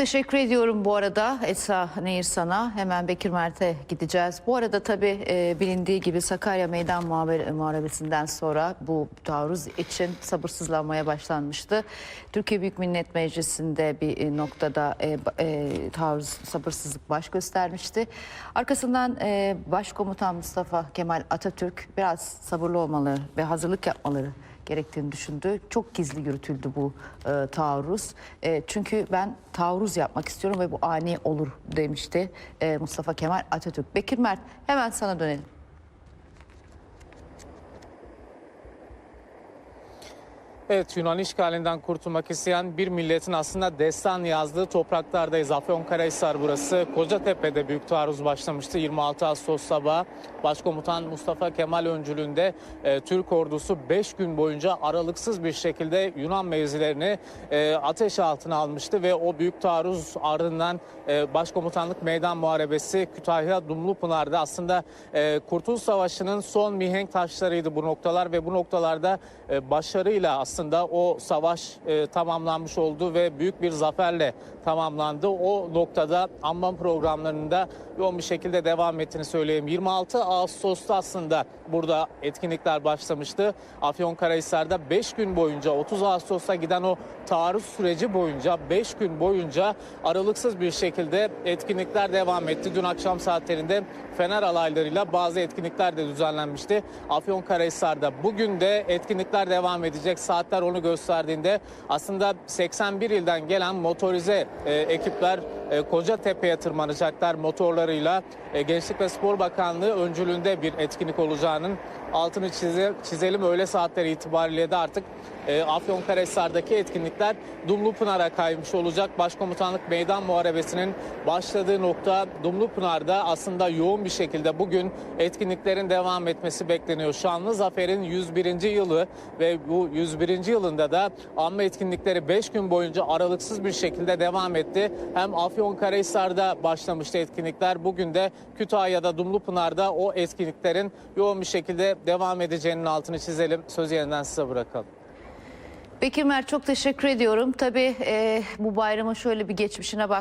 teşekkür ediyorum bu arada Esra Nehir sana. Hemen Bekir Mert'e gideceğiz. Bu arada tabii e, bilindiği gibi Sakarya Meydan Muhare- Muharebesi'nden sonra bu taarruz için sabırsızlanmaya başlanmıştı. Türkiye Büyük Millet Meclisi'nde bir e, noktada e, e, taarruz sabırsızlık baş göstermişti. Arkasından e, Başkomutan Mustafa Kemal Atatürk biraz sabırlı olmalı ve hazırlık yapmaları gerektiğini düşündü. Çok gizli yürütüldü bu e, taarruz. E, çünkü ben taarruz yapmak istiyorum ve bu ani olur demişti e, Mustafa Kemal Atatürk. Bekir Mert hemen sana dönelim. Evet Yunan işgalinden kurtulmak isteyen bir milletin aslında destan yazdığı topraklardayız. Afyonkarahisar burası. Kocatepe'de büyük taarruz başlamıştı. 26 Ağustos sabahı Başkomutan Mustafa Kemal öncülüğünde e, Türk ordusu 5 gün boyunca aralıksız bir şekilde Yunan mevzilerini e, ateş altına almıştı ve o büyük taarruz ardından e, Başkomutanlık Meydan Muharebesi Kütahya Dumlupınar'da aslında e, Kurtuluş Savaşı'nın son mihenk taşlarıydı bu noktalar ve bu noktalarda e, başarıyla aslında o savaş e, tamamlanmış oldu ve büyük bir zaferle tamamlandı. O noktada anma programlarında yoğun bir şekilde devam ettiğini söyleyeyim. 26 Ağustos'ta aslında burada etkinlikler başlamıştı. Afyonkarahisar'da 5 gün boyunca 30 Ağustos'a giden o taarruz süreci boyunca 5 gün boyunca aralıksız bir şekilde etkinlikler devam etti. Dün akşam saatlerinde Fener alaylarıyla bazı etkinlikler de düzenlenmişti. Afyonkarahisar'da bugün de etkinlikler devam edecek. Saatler onu gösterdiğinde aslında 81 ilden gelen motorize e, ekipler e, Kocatepe'ye tırmanacaklar motorlarıyla. E, Gençlik ve Spor Bakanlığı öncülüğünde bir etkinlik olacağının altını çize- çizelim. Öğle saatleri itibariyle de artık e, Afyonkarahisar'daki etkinlikler Dumlupınar'a kaymış olacak. Başkomutanlık Meydan Muharebesi'nin başladığı nokta Dumlupınar'da aslında yoğun bir şekilde bugün etkinliklerin devam etmesi bekleniyor. Şanlı Zafer'in 101. yılı ve bu 101. yılında da anma etkinlikleri 5 gün boyunca aralıksız bir şekilde devam etti. Hem Afyonkarahisar'da başlamıştı etkinlikler. Bugün de Kütahya'da, Dumlupınar'da o etkinliklerin yoğun bir şekilde devam edeceğinin altını çizelim. Sözü yeniden size bırakalım. Bekir Mert çok teşekkür ediyorum. Tabii e, bu bayramın şöyle bir geçmişine bak.